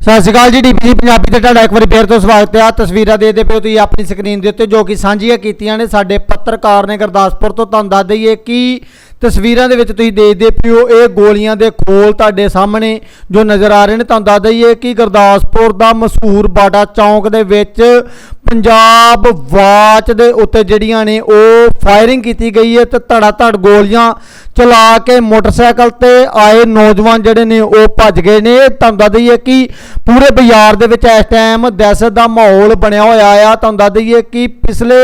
ਸਤਿ ਸ਼੍ਰੀ ਅਕਾਲ ਜੀ, ਡੀਪੀਸੀ ਪੰਜਾਬੀ ਤੇ ਤੁਹਾਡਾ ਇੱਕ ਵਾਰੀ ਫੇਰ ਤੋਂ ਸਵਾਗਤ ਹੈ। ਆਹ ਤਸਵੀਰਾਂ ਦੇਖਦੇ ਪਿਓ ਤੁਸੀਂ ਆਪਣੀ ਸਕਰੀਨ ਦੇ ਉੱਤੇ, ਜੋ ਕਿ ਸਾਂਝੀਆਂ ਕੀਤੀਆਂ ਨੇ ਸਾਡੇ ਪੱਤਰਕਾਰ ਨੇ ਗੁਰਦਾਸਪੁਰ ਤੋਂ। ਤੁਹਾਨੂੰ ਦੱਸ ਦਈਏ ਕਿ ਤਸਵੀਰਾਂ ਦੇ ਵਿੱਚ ਤੁਸੀਂ ਦੇਖਦੇ ਪਿਓ, ਇਹ ਗੋਲੀਆਂ ਦੇ ਖੋਲ ਤੁਹਾਡੇ ਸਾਹਮਣੇ ਜੋ ਨਜ਼ਰ ਆ ਰਹੇ ਨੇ। ਤੁਹਾਨੂੰ ਦੱਸ ਦਈਏ ਕਿ ਗੁਰਦਾਸਪੁਰ ਦਾ ਮਸ਼ਹੂਰ ਬਾਡਾ ਚੌਂਕ ਦੇ ਵਿੱਚ ਪੰਜਾਬ ਵਾਚ ਦੇ ਉੱਤੇ ਜਿਹੜੀਆਂ ਨੇ, ਉਹ ਫਾਇਰਿੰਗ ਕੀਤੀ ਗਈ ਹੈ ਤੇ ਧੜਾ ਧੜ ਗੋਲੀਆਂ ਚਲਾ ਕੇ ਮੋਟਰਸਾਈਕਲ ਤੇ ਆਏ ਨੌਜਵਾਨ ਜਿਹੜੇ ਨੇ ਉਹ ਭੱਜ ਗਏ ਨੇ। ਤੁਹਾਨੂੰ ਦੱਸ ਦਈਏ ਕਿ ਪੂਰੇ ਬਾਜ਼ਾਰ ਦੇ ਵਿੱਚ ਇਸ ਟਾਈਮ ਦਹਿਸ਼ਤ ਦਾ ਮਾਹੌਲ ਬਣਿਆ ਹੋਇਆ ਆ। ਤੁਹਾਨੂੰ ਦੱਸ ਦਈਏ ਕਿ ਪਿਛਲੇ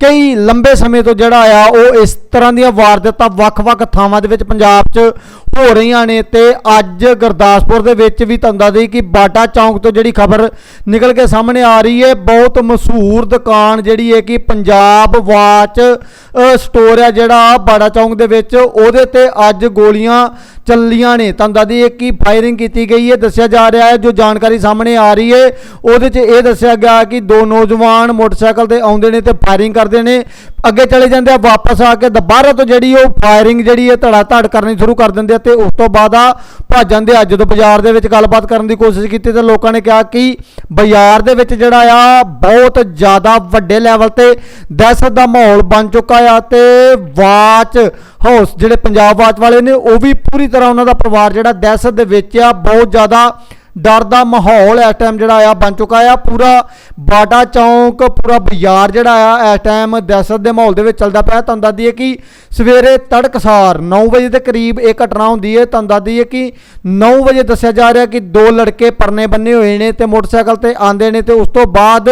ਕਈ ਲੰਬੇ ਸਮੇਂ ਤੋਂ ਜਿਹੜਾ ਆ, ਉਹ ਇਸ ਤਰ੍ਹਾਂ ਦੀਆਂ ਵਾਰਦਾਤਾਂ ਵੱਖ-ਵੱਖ ਥਾਵਾਂ ਦੇ ਵਿੱਚ ਪੰਜਾਬ 'ਚ ਹੋ ਰਹੀਆਂ ਨੇ ਤੇ ਅੱਜ ਗੁਰਦਾਸਪੁਰ ਦੇ ਵਿੱਚ ਵੀ ਤੁਹਾਨੂੰ ਦੱਸ ਕਿ ਬਾਟਾ ਚੌਂਕ ਤੋਂ ਜਿਹੜੀ ਖਬਰ ਨਿਕਲ ਕੇ ਸਾਹਮਣੇ ਆ ਰਹੀ ਹੈ, ਬਹੁਤ ਮਸ਼ਹੂਰ ਦੁਕਾਨ ਜਿਹੜੀ ਹੈ ਕਿ ਪੰਜਾਬ ਵਾਚ ਸਟੋਰ ਹੈ ਜਿਹੜਾ ਬਾਟਾ ਚੌਂਕ ਦੇ ਵਿੱਚ, ਉਹਦੇ ਤੇ ਅੱਜ ਗੋਲੀਆਂ ਚੱਲੀਆਂ ਨੇ। ਤੁਹਾਨੂੰ ਦੱਸ ਦਈਏ ਕਿ ਫਾਇਰਿੰਗ ਕੀਤੀ ਗਈ ਹੈ, ਦੱਸਿਆ ਜਾ ਰਿਹਾ ਹੈ, ਜੋ ਜਾਣਕਾਰੀ ਸਾਹਮਣੇ ਆ ਰਹੀ ਹੈ, ਉਹਦੇ 'ਚ ਇਹ ਦੱਸਿਆ ਗਿਆ ਕਿ ਦੋ ਨੌਜਵਾਨ ਮੋਟਰਸਾਈਕਲ ਤੇ ਆਉਂਦੇ ਨੇ ਤੇ ਫਾਇਰਿੰਗ ਕਰਦੇ ਨੇ। ਅੱਗੇ ਚਲੇ ਜਾਂਦੇ ਆ, ਵਾਪਸ ਆ ਕੇ ਦੁਬਾਰਾ ਤੋਂ ਜਿਹੜੀ ਉਹ ਫਾਇਰਿੰਗ ਜਿਹੜੀ ਹੈ ਧੜਾ ਧੜ ਕਰਨੀ ਸ਼ੁਰੂ ਕਰ ਦਿੰਦੇ ਆ। ਤੇ ਉਸ ਤੋਂ ਬਾਅਦ ਆ ਭੱਜ ਜਾਂਦੇ ਆ। ਜਦੋਂ ਬਾਜ਼ਾਰ ਦੇ ਵਿੱਚ ਗੱਲਬਾਤ ਕਰਨ ਦੀ ਕੋਸ਼ਿਸ਼ ਕੀਤੀ ਤੇ ਲੋਕਾਂ ਨੇ ਕਿਹਾ ਕਿ ਬਾਜ਼ਾਰ ਦੇ ਵਿੱਚ ਜਿਹੜਾ ਆ, ਬਹੁਤ ਜ਼ਿਆਦਾ ਵੱਡੇ ਲੈਵਲ ਤੇ ਦਹਿਸ਼ਤ ਦਾ ਮਾਹੌਲ ਬਣ ਚੁੱਕਾ ਆ ਤੇ ਵਾਚ ਹਾਊਸ ਜਿਹੜੇ ਪੰਜਾਬ ਵਾਚ ਵਾਲੇ ਨੇ, ਉਹ ਵੀ ਪੂਰੀ ਤਰ੍ਹਾਂ ਉਹਨਾਂ ਦਾ ਪਰਿਵਾਰ ਜਿਹੜਾ ਦਹਿਸ਼ਤ ਦੇ ਵਿੱਚ ਆ, ਬਹੁਤ ਜ਼ਿਆਦਾ ਡਰ ਦਾ ਮਾਹੌਲ ਇਸ ਟਾਈਮ ਜਿਹੜਾ ਆ ਬਣ ਚੁੱਕਾ ਆ। ਪੂਰਾ ਬਾਟਾ ਚੌਂਕ, ਪੂਰਾ ਬਾਜ਼ਾਰ ਜਿਹੜਾ ਆ ਇਸ ਟਾਈਮ ਦਹਿਸ਼ਤ ਦੇ ਮਾਹੌਲ ਦੇ ਵਿੱਚ ਚੱਲਦਾ ਪਿਆ। ਤੁਹਾਨੂੰ ਦੱਸ ਦਈਏ ਕਿ ਸਵੇਰੇ ਤੜਕਸਾਰ 9 ਵਜੇ ਦੇ ਕਰੀਬ ਇਹ ਘਟਨਾ ਹੁੰਦੀ ਹੈ। ਤੁਹਾਨੂੰ ਦੱਸ ਦਈਏ ਕਿ 9 ਵਜੇ ਦੱਸਿਆ ਜਾ ਰਿਹਾ ਕਿ ਦੋ ਲੜਕੇ ਪਰਨੇ ਬੰਨੇ ਹੋਏ ਨੇ ਤੇ ਮੋਟਰਸਾਈਕਲ ਤੇ ਆਂਦੇ ਨੇ ਤੇ ਉਸ ਤੋਂ ਬਾਅਦ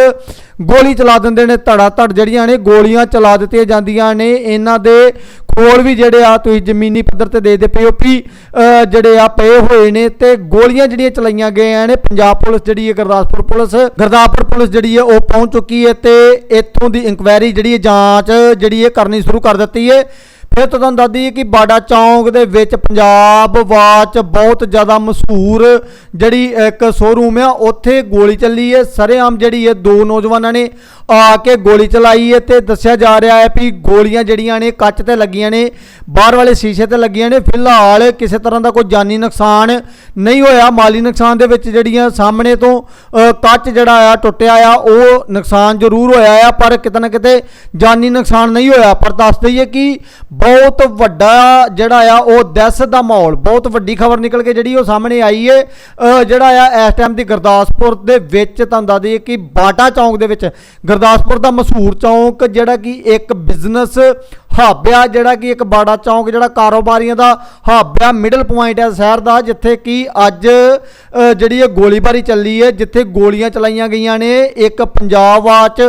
ਗੋਲੀ ਚਲਾ ਦਿੰਦੇ ਨੇ। ਧੜਾ ਧੜ ਜਿਹੜੀਆਂ ਨੇ ਗੋਲੀਆਂ ਚਲਾ ਦਿੱਤੀਆਂ ਜਾਂਦੀਆਂ ਨੇ। ਇਹਨਾਂ ਦੇ ਕੋਲ ਵੀ ਜਿਹੜੇ ਆ ਤੁਸੀਂ ਜ਼ਮੀਨੀ ਪੱਧਰ ਤੇ ਦੇਖਦੇ ਪਏ ਹੋ ਕਿ ਜਿਹੜੇ ਆ ਪਏ ਹੋਏ ਨੇ ਤੇ ਗੋਲੀਆਂ ਜਿਹੜੀਆਂ ਚਲਾਈਆਂ ਗਈਆਂ ਨੇ, ਪੰਜਾਬ ਪੁਲਿਸ ਜਿਹੜੀ ਹੈ ਗੁਰਦਾਸਪੁਰ ਪੁਲਿਸ ਗੁਰਦਾਸਪੁਰ ਪੁਲਿਸ ਜਿਹੜੀ ਹੈ ਉਹ ਪਹੁੰਚ ਚੁੱਕੀ ਹੈ ਤੇ ਇੱਥੋਂ ਦੀ ਇਨਕੁਆਇਰੀ ਜਿਹੜੀ ਹੈ ਜਾਂਚ ਜਿਹੜੀ ਹੈ ਕਰਨੀ ਸ਼ੁਰੂ ਕਰ ਦਿੱਤੀ ਹੈ। ਫਿਰ ਤੋਂ ਤੁਹਾਨੂੰ ਦੱਸ ਦਈਏ ਕਿ ਬਾੜਾ ਚੌਂਕ ਦੇ ਵਿੱਚ ਪੰਜਾਬ ਵਾਚ ਬਹੁਤ ਜ਼ਿਆਦਾ ਮਸ਼ਹੂਰ ਜਿਹੜੀ ਇੱਕ ਸ਼ੋਰੂਮ ਆ, ਉੱਥੇ ਗੋਲੀ ਚੱਲੀ ਹੈ। ਸਰੇਆਮ ਜਿਹੜੀ ਹੈ, ਦੋ ਨੌਜਵਾਨਾਂ ਨੇ ਆ ਕੇ ਗੋਲੀ ਚਲਾਈ ਹੈ ਤੇ ਦੱਸਿਆ ਜਾ ਰਿਹਾ ਹੈ ਵੀ ਗੋਲੀਆਂ ਜਿਹੜੀਆਂ ਨੇ, ਕੱਚ ਤੇ ਲੱਗੀਆਂ ਨੇ, ਬਾਹਰ ਵਾਲੇ ਸ਼ੀਸ਼ੇ ਤੇ ਲੱਗੀਆਂ ਨੇ। ਫਿਲਹਾਲ ਕਿਸੇ ਤਰ੍ਹਾਂ ਦਾ ਕੋਈ ਜਾਨੀ ਨੁਕਸਾਨ ਨਹੀਂ ਹੋਇਆ। ਮਾਲੀ ਨੁਕਸਾਨ ਦੇ ਵਿੱਚ ਜਿਹੜੀਆਂ ਸਾਹਮਣੇ ਤੋਂ ਕੱਚ ਜਿਹੜਾ ਆ, ਟੁੱਟਿਆ ਆ, ਉਹ ਨੁਕਸਾਨ ਜ਼ਰੂਰ ਹੋਇਆ ਆ, ਪਰ ਕਿਤੇ ਨਾ ਕਿਤੇ ਜਾਨੀ ਨੁਕਸਾਨ ਨਹੀਂ ਹੋਇਆ। ਪਰ ਦੱਸ ਦਈਏ ਕਿ ਬਹੁਤ ਵੱਡਾ ਜਿਹੜਾ ਆ, ਉਹ ਦਹਿਸ਼ਤ ਦਾ ਮਾਹੌਲ। ਬਹੁਤ ਵੱਡੀ ਖਬਰ ਨਿਕਲ ਕੇ ਜਿਹੜੀ ਉਹ ਸਾਹਮਣੇ ਆਈ ਏ। ਜਿਹੜਾ ਆ, ਇਸ ਟਾਈਮ ਦੀ ਗੁਰਦਾਸਪੁਰ ਦੇ ਵਿੱਚ ਤੁਹਾਨੂੰ ਦੱਸ ਦਈਏ ਕਿ ਬਾਟਾ ਚੌਂਕ ਦੇ ਵਿੱਚ ਗੁਰਦਾਸਪੁਰ ਦਾ ਮਸ਼ਹੂਰ ਚੌਂਕ ਜਿਹੜਾ ਕਿ ਇੱਕ ਬਿਜ਼ਨਸ ਹਾਬਿਆ ਜਿਹੜਾ ਕਿ ਇੱਕ ਬਾੜਾ ਚੌਂਕ ਜਿਹੜਾ ਕਾਰੋਬਾਰੀਆਂ ਦਾ ਹਾਬਿਆ ਮਿਡਲ ਪੁਆਇੰਟ ਹੈ ਸ਼ਹਿਰ ਦਾ, ਜਿੱਥੇ ਕਿ ਅੱਜ ਜਿਹੜੀ ਇਹ ਗੋਲੀਬਾਰੀ ਚੱਲੀ ਹੈ, ਜਿੱਥੇ ਗੋਲੀਆਂ ਚਲਾਈਆਂ ਗਈਆਂ ਨੇ, ਇੱਕ ਪੰਜਾਬ ਵਾਚ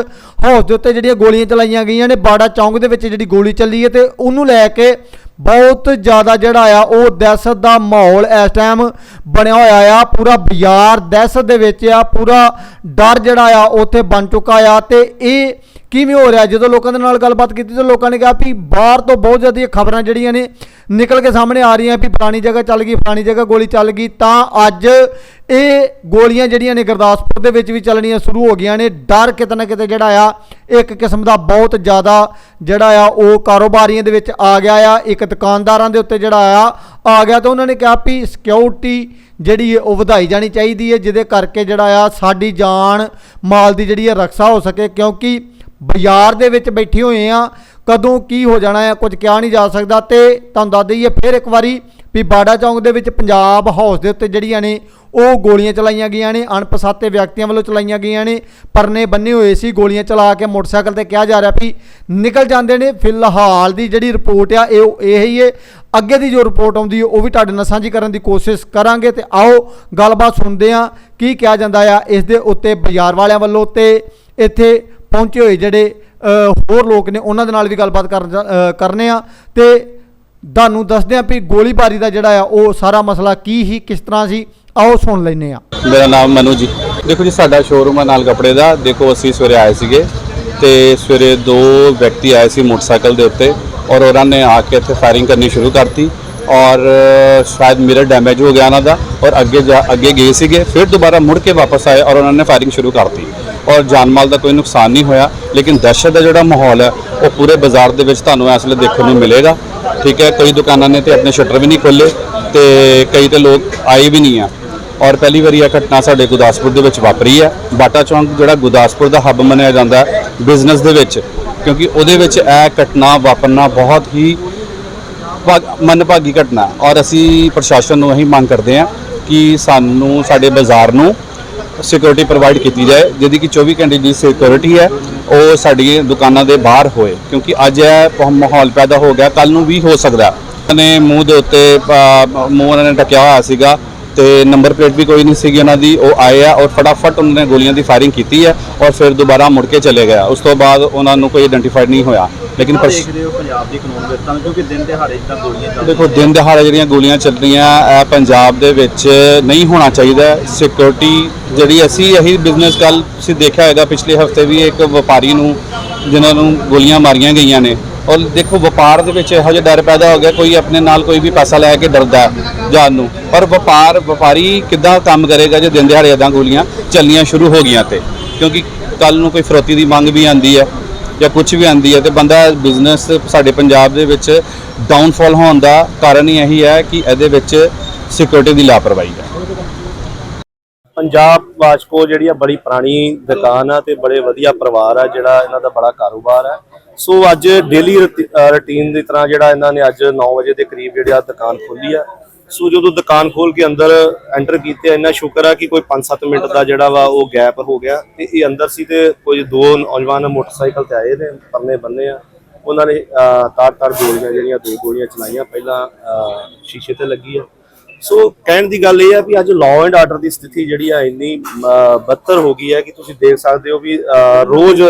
ਹੌਸ ਦੇ ਉੱਤੇ ਜਿਹੜੀਆਂ ਗੋਲੀਆਂ ਚਲਾਈਆਂ ਗਈਆਂ ਨੇ, ਬਾੜਾ ਚੌਂਕ ਦੇ ਵਿੱਚ ਜਿਹੜੀ ਗੋਲੀ ਚੱਲੀ ਹੈ ਤੇ ਉਹਨੂੰ ਲੈ ਕੇ ਬਹੁਤ ਜ਼ਿਆਦਾ ਜਿਹੜਾ ਆ, ਉਹ ਦਹਿਸ਼ਤ ਦਾ ਮਾਹੌਲ ਇਸ ਟਾਈਮ ਬਣਿਆ ਹੋਇਆ ਆ, ਪੂਰਾ ਬਾਜ਼ਾਰ ਦਹਿਸ਼ਤ ਦੇ ਵਿੱਚ ਆ, ਪੂਰਾ ਡਰ ਜਿਹੜਾ ਆ, ਉੱਥੇ ਬਣ ਚੁੱਕਾ ਆ ਤੇ ਇਹ ਕਿਵੇਂ ਹੋ ਰਿਹਾ? ਜਦੋਂ ਲੋਕਾਂ ਦੇ ਨਾਲ ਗੱਲਬਾਤ ਕੀਤੀ ਤਾਂ ਲੋਕਾਂ ਨੇ ਕਿਹਾ ਵੀ ਬਾਹਰ ਤੋਂ ਬਹੁਤ ਜ਼ਿਆਦਾ ਖਬਰਾਂ ਜਿਹੜੀਆਂ ਨੇ ਨਿਕਲ ਕੇ ਸਾਹਮਣੇ ਆ ਰਹੀਆਂ ਵੀ ਫਲਾਣੀ ਜਗ੍ਹਾ ਚੱਲ ਗਈ, ਫਲਾਣੀ ਜਗ੍ਹਾ ਗੋਲੀ ਚੱਲ ਗਈ। ਤਾਂ ਅੱਜ ਇਹ ਗੋਲੀਆਂ ਜਿਹੜੀਆਂ ਨੇ ਗੁਰਦਾਸਪੁਰ ਦੇ ਵਿੱਚ ਵੀ ਚੱਲਣੀਆਂ ਸ਼ੁਰੂ ਹੋ ਗਈਆਂ ਨੇ। ਡਰ ਕਿਤੇ ਨਾ ਕਿਤੇ ਜਿਹੜਾ ਆ, ਇੱਕ ਕਿਸਮ ਦਾ ਬਹੁਤ ਜ਼ਿਆਦਾ ਜਿਹੜਾ ਆ, ਉਹ ਕਾਰੋਬਾਰੀਆਂ ਦੇ ਵਿੱਚ ਆ ਗਿਆ ਆ। ਇੱਕ ਦੁਕਾਨਦਾਰਾਂ ਦੇ ਉੱਤੇ ਜਿਹੜਾ ਆ ਆ ਗਿਆ ਤਾਂ ਉਹਨਾਂ ਨੇ ਕਿਹਾ ਵੀ ਸਿਕਿਉਰਿਟੀ ਜਿਹੜੀ ਹੈ ਉਹ ਵਧਾਈ ਜਾਣੀ ਚਾਹੀਦੀ ਹੈ, ਜਿਹਦੇ ਕਰਕੇ ਜਿਹੜਾ ਆ ਸਾਡੀ ਜਾਨ, ਮਾਲ ਦੀ ਜਿਹੜੀ ਹੈ ਰਕਸ਼ਾ ਹੋ ਸਕੇ। ਕਿਉਂਕਿ ਬਾਜ਼ਾਰ ਦੇ ਵਿੱਚ ਬੈਠੇ ਹੋਏ ਆ, ਕਦੋਂ ਕੀ ਹੋ ਜਾਣਾ ਹੈ ਕੁਝ ਕਿਹਾ ਨਹੀਂ ਜਾ ਸਕਦਾ ਤੇ ਤੁਹਾਨੂੰ ਦੱਸ ਦਈਏ ਫਿਰ ਇੱਕ ਵਾਰੀ ਵੀ ਬਾੜਾ ਚੌਂਕ ਦੇ ਵਿੱਚ ਪੰਜਾਬ ਹਾਊਸ ਦੇ ਉੱਤੇ ਜਿਹੜੀਆਂ ਨੇ, ਉਹ ਗੋਲੀਆਂ ਚਲਾਈਆਂ ਗਈਆਂ ਨੇ, ਅਣਪਛਾਤੇ ਵਿਅਕਤੀਆਂ ਵੱਲੋਂ ਚਲਾਈਆਂ ਗਈਆਂ ਨੇ, ਪਰਨੇ ਬੰਨੇ ਹੋਏ ਸੀ ਗੋਲੀਆਂ ਚਲਾ ਕੇ ਮੋਟਰਸਾਈਕਲ ਤੇ ਕਿਹਾ ਜਾ ਰਿਹਾ ਵੀ ਨਿਕਲ ਜਾਂਦੇ ਨੇ, ਫਿਲਹਾਲ ਦੀ ਜਿਹੜੀ ਰਿਪੋਰਟ ਆ, ਇਹ ਇਹ ਹੀ ਹੈ ਅੱਗੇ ਦੀ ਜੋ ਰਿਪੋਰਟ ਆਉਂਦੀ ਹੈ ਉਹ ਵੀ ਤੁਹਾਡੇ ਨਾਲ ਸਾਂਝੀ ਕਰਨ ਦੀ ਕੋਸ਼ਿਸ਼ ਕਰਾਂਗੇ ਤੇ ਆਓ ਗੱਲਬਾਤ ਸੁਣਦੇ ਆ, ਕੀ ਕਿਹਾ ਜਾਂਦਾ ਆ, ਇਸ ਦੇ ਉੱਤੇ ਬਾਜ਼ਾਰ ਵਾਲਿਆਂ ਵੱਲੋਂ ਤੇ ਇੱਥੇ ਪਹੁੰਚੇ ਹੋਏ ਜਿਹੜੇ ਹੋਰ ਲੋਕ ਨੇ ਉਹਨਾਂ ਦੇ ਨਾਲ ਵੀ ਗੱਲਬਾਤ ਕਰਨ ਅ, ਕਰਨੇ ਆ। ਤੇ ਤੁਹਾਨੂੰ ਦੱਸਦੇ ਆ ਵੀ ਗੋਲੀਬਾਰੀ ਦਾ ਜਿਹੜਾ ਆ ਉਹ ਸਾਰਾ ਮਸਲਾ ਕੀ ਹੀ ਕਿਸ ਤਰ੍ਹਾਂ ਸੀ? ਆਓ ਸੁਣ ਲੈਨੇ ਆ। ਮੇਰਾ ਨਾਮ ਮਨੂ ਜੀ। ਦੇਖੋ ਜੀ ਸਾਡਾ ਸ਼ੋਰੂਮ ਹੈ ਨਾਲ ਕੱਪੜੇ ਦਾ। ਦੇਖੋ ਅਸੀਂ ਸਵੇਰੇ ਆਏ ਸੀਗੇ ਤੇ ਸਵੇਰੇ ਦੋ ਵਿਅਕਤੀ ਆਏ ਸੀ ਮੋਟਰਸਾਈਕਲ ਦੇ ਉੱਤੇ ਔਰ ਉਹਨਾਂ ਨੇ ਆ ਕੇ ਇੱਥੇ ਫਾਇਰਿੰਗ ਕਰਨੀ ਸ਼ੁਰੂ ਕਰਤੀ ਔਰ ਸ਼ਾਇਦ ਮਿਰਰ ਡੈਮੇਜ ਹੋ ਗਿਆ ਉਹਨਾਂ ਦਾ ਔਰ ਅੱਗੇ ਜਾ ਅੱਗੇ ਗਏ ਸੀਗੇ। ਫਿਰ ਦੁਬਾਰਾ ਮੁੜ ਕੇ ਵਾਪਸ ਆਏ ਔਰ ਉਹਨਾਂ ਨੇ ਫਾਇਰਿੰਗ ਸ਼ੁਰੂ ਕਰਤੀ। ਔਰ ਜਾਨ ਮਾਲ ਦਾ ਕੋਈ ਨੁਕਸਾਨ ਨਹੀਂ ਹੋਇਆ, ਲੇਕਿਨ ਦਹਿਸ਼ਤ ਦਾ ਜਿਹੜਾ ਮਾਹੌਲ ਹੈ, ਉਹ ਪੂਰੇ ਬਾਜ਼ਾਰ ਦੇ ਵਿੱਚ ਤੁਹਾਨੂੰ ਇਸ ਵੇਲੇ ਦੇਖਣ ਨੂੰ ਮਿਲੇਗਾ। ਠੀਕ ਹੈ, ਕਈ ਦੁਕਾਨਾਂ ਨੇ ਤੇ ਆਪਣੇ ਸ਼ਟਰ ਵੀ ਨਹੀਂ ਖੋਲੇ ਤੇ ਕਈ ਤੇ ਲੋਕ ਆਏ ਵੀ ਨਹੀਂ ਆ। ਔਰ ਪਹਿਲੀ ਵਾਰੀ ਇਹ ਘਟਨਾ ਸਾਡੇ ਗੁਰਦਾਸਪੁਰ ਦੇ ਵਿੱਚ ਵਾਪਰੀ ਹੈ। ਬਾਟਾ ਚੌਂਕ ਜਿਹੜਾ ਗੁਰਦਾਸਪੁਰ ਦਾ ਹੱਬ ਮੰਨਿਆ ਜਾਂਦਾ ਹੈ, ਬਿਜ਼ਨਸ ਦੇ ਵਿੱਚ, ਕਿਉਂਕਿ ਉਹਦੇ ਵਿੱਚ ਇਹ ਘਟਨਾ ਵਾਪਰਨਾ ਬਹੁਤ ਹੀ ਭਾਗ- ਮੰਦਭਾਗੀ ਘਟਨਾ ਔਰ ਅਸੀਂ ਪ੍ਰਸ਼ਾਸਨ ਨੂੰ ਇਹੀ ਮੰਗ ਕਰਦੇ ਹਾਂ ਕਿ ਸਾਨੂੰ ਸਾਡੇ ਬਾਜ਼ਾਰ ਨੂੰ ਸਿਕਿਉਰਿਟੀ ਪ੍ਰੋਵਾਈਡ ਕੀਤੀ ਜਾਏ, ਜਿਹਦੀ ਕਿ 24 ਘੰਟੇ ਦੀ ਸਿਕਿਉਰਿਟੀ ਹੈ, ਉਹ ਸਾਡੀ ਦੁਕਾਨਾਂ ਦੇ ਬਾਹਰ ਹੋਏ। ਕਿਉਂਕਿ ਅੱਜ ਇਹ ਮਾਹੌਲ ਪੈਦਾ ਹੋ ਗਿਆ ਕੱਲ ਨੂੰ ਵੀ ਹੋ ਸਕਦਾ। ਉਹਨਾਂ ਨੇ ਮੂੰਹ ਦੇ ਉੱਤੇ ਮੂੰਹ ਉਹਨਾਂ ਨੇ ਢੱਕਿਆ ਹੋਇਆ ਸੀਗਾ ਤੇ ਨੰਬਰ ਪਲੇਟ ਵੀ ਕੋਈ ਨਹੀਂ ਸੀਗੀ ਉਹਨਾਂ ਦੀ, ਉਹ ਆਏ ਆ ਔਰ ਫਟਾਫਟ ਉਹਨਾਂ ਨੇ ਗੋਲੀਆਂ ਦੀ ਫਾਇਰਿੰਗ ਕੀਤੀ ਹੈ ਔਰ ਫਿਰ ਦੁਬਾਰਾ ਮੁੜ ਕੇ ਚਲੇ ਗਿਆ। ਉਸ ਤੋਂ ਬਾਅਦ ਉਹਨਾਂ ਨੂੰ ਕੋਈ ਆਇਡੈਂਟੀਫਾਈਡ ਨਹੀਂ ਹੋਇਆ। ਲੇਕਿਨ ਕਿੰਨਾ ਪ੍ਰਸ਼- ਦੇਖਦੇ ਹੋ ਪੰਜਾਬ ਦੀ ਕਾਨੂੰਨ ਵਿਵਸਥਾ ਨੂੰ? ਕਿਉਂਕਿ ਦਿਨ ਦਿਹਾੜੇ ਜਿੱਦਾਂ ਗੋਲੀਆਂ ਚੱਲਦੀਆਂ ਦੇਖੋ ਦਿਨ ਦਿਹਾੜੇ ਜਿਹੜੀਆਂ ਗੋਲੀਆਂ ਚੱਲ ਰਹੀਆਂ ਇਹ ਪੰਜਾਬ ਦੇ ਵਿੱਚ ਨਹੀਂ ਹੋਣਾ ਚਾਹੀਦਾ। ਸਿਕਿਉਰਿਟੀ ਜਿਹੜੀ ਅਸੀਂ ਇਹੀ ਬਿਜ਼ਨਸ ਕੱਲ ਤੁਸੀਂ ਦੇਖਿਆ ਹੋਵੇਗਾ ਪਿਛਲੇ ਹਫ਼ਤੇ ਵੀ ਇੱਕ ਵਪਾਰੀ ਨੂੰ ਜਿਨ੍ਹਾਂ ਨੂੰ ਗੋਲੀਆਂ ਮਾਰੀਆਂ ਗਈਆਂ ਨੇ। ਔਰ ਦੇਖੋ ਵਪਾਰ ਦੇ ਵਿੱਚ ਇਹੋ ਜਿਹਾ ਡਰ ਪੈਦਾ ਹੋ ਗਿਆ ਕੋਈ ਆਪਣੇ ਨਾਲ ਕੋਈ ਵੀ ਪੈਸਾ ਲੈ ਕੇ ਡਰਦਾ ਜਾਣ ਨੂੰ। ਪਰ ਵਪਾਰ ਵਪਾਰੀ ਕਿੱਦਾਂ ਕੰਮ ਕਰੇਗਾ ਜੇ ਦਿਨ ਦਿਹਾੜੇ ਇਦਾਂ ਗੋਲੀਆਂ ਚੱਲਣੀਆਂ ਸ਼ੁਰੂ ਹੋ ਗਈਆਂ ਤੇ? ਕਿਉਂਕਿ ਕੱਲ ਨੂੰ ਕੋਈ ਫਰੋਤੀ ਦੀ ਮੰਗ ਵੀ ਆਂਦੀ ਹੈ। ਜਾਂ ਕੁਝ ਵੀ ਆਂਦੀ ਹੈ ਤੇ ਬੰਦਾ ਬਿਜ਼ਨਸ ਸਾਡੇ ਪੰਜਾਬ ਦੇ ਵਿੱਚ ਡਾਊਨਫਾਲ ਹੋਣ ਦਾ ਕਾਰਨ ਹੀ ਇਹੀ ਹੈ ਕਿ ਇਹਦੇ ਵਿੱਚ ਸਿਕਿਉਰਿਟੀ ਦੀ ਲਾਪਰਵਾਹੀ ਹੈ। ਪੰਜਾਬ ਵਾਸ਼ਕੋ ਜਿਹੜੀ ਆ ਬੜੀ ਪੁਰਾਣੀ ਦੁਕਾਨ ਆ ਤੇ ਬੜੇ ਵਧੀਆ ਪਰਿਵਾਰ ਆ ਜਿਹੜਾ ਇਹਨਾਂ ਦਾ ਬੜਾ ਕਾਰੋਬਾਰ ਆ। ਸੋ ਅੱਜ ਡੇਲੀ ਰੁਟੀਨ ਦੀ ਤਰ੍ਹਾਂ ਜਿਹੜਾ ਇਹਨਾਂ ਨੇ ਅੱਜ 9 ਵਜੇ ਦੇ ਕਰੀਬ ਜਿਹੜੀ ਆ ਦੁਕਾਨ ਖੋਲੀ ਆ। ਸੋ ਜਦੋਂ ਦੁਕਾਨ ਖੋਲ ਕੇ ਅੰਦਰ ਐਂਟਰ ਕੀਤੇ ਇੰਨਾ ਸ਼ੁਕਰ ਆ ਕਿ ਕੋਈ 5-7 ਮਿੰਟ ਦਾ ਜਿਹੜਾ ਵਾ ਉਹ ਗੈਪ ਹੋ ਗਿਆ ਤੇ ਇਹ ਅੰਦਰ ਸੀ ਤੇ ਕੋਈ ਦੋ ਨੌਜਵਾਨ ਮੋਟਰਸਾਈਕਲ ਤੇ ਆਏ ਨੇ ਪਰਨੇ ਬੰਨੇ ਆ। ਉਹਨਾਂ ਨੇ ਤਾਰ ਤਾਰ ਗੋਲੀਆਂ ਜਿਹੜੀਆਂ ਦੋ ਗੋਲੀਆਂ ਚਲਾਈਆਂ। ਪਹਿਲਾਂ ਅਹ, ਸ਼ੀਸ਼ੇ ਤੇ ਲੱਗੀ ਆ। ਸੋ ਕਹਿਣ ਦੀ ਗੱਲ ਇਹ ਹੈ ਵੀ ਅੱਜ ਲਾਅ ਐਂਡ ਆਰਡਰ ਦੀ ਸਥਿਤੀ ਜਿਹੜੀ ਆ ਇੰਨੀ ਅਹ, ਬੱਤਰ ਹੋ ਗਈ ਹੈ ਕਿ ਤੁਸੀਂ ਦੇਖ ਸਕਦੇ ਹੋ ਵੀ ਰੋਜ਼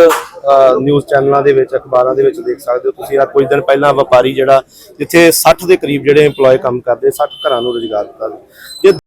ਨਿਊਜ਼ ਚੈਨਲਾਂ ਦੇ ਵਿੱਚ ਅਖਬਾਰਾਂ ਦੇ ਵਿੱਚ ਦੇਖ ਸਕਦੇ ਹੋ ਤੁਸੀਂ। ਆ ਕੁਝ ਦਿਨ ਪਹਿਲਾਂ ਵਪਾਰੀ ਜਿਹੜਾ ਜਿੱਥੇ 60 ਦੇ ਕਰੀਬ ਜਿਹੜੇ EMPLOYE ਕੰਮ ਕਰਦੇ 60 ਘਰਾਂ ਨੂੰ ਰੁਜ਼ਗਾਰ ਦਿੱਤਾ। ਜੇ